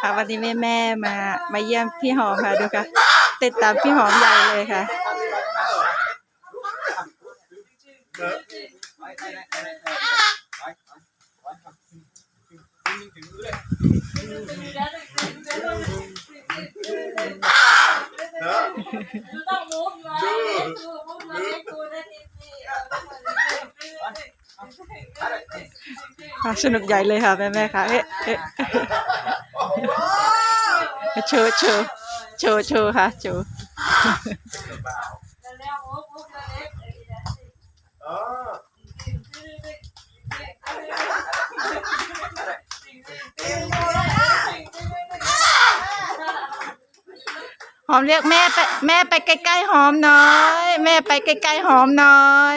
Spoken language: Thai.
ค่ะวันนี้แม่แม่มามาเยี่ยมพี่หอมค่ะดูค่ะติดตามพี่หอมใหญ่เลยค่ะต้องมุกเลยดูมุกเลยดูได้ทีสิ ค่ะ สนุกใหญ่เลยค่ะแม่แม่ๆค่ะเอ๊ะเอ๊ะโชว์โชว์โชว์โชว์ค่ะโชว์หอมเรียกแม่ไปแม่ไปใกล้ๆหอมน้อย แม่ไปใกล้ๆหอมน้อย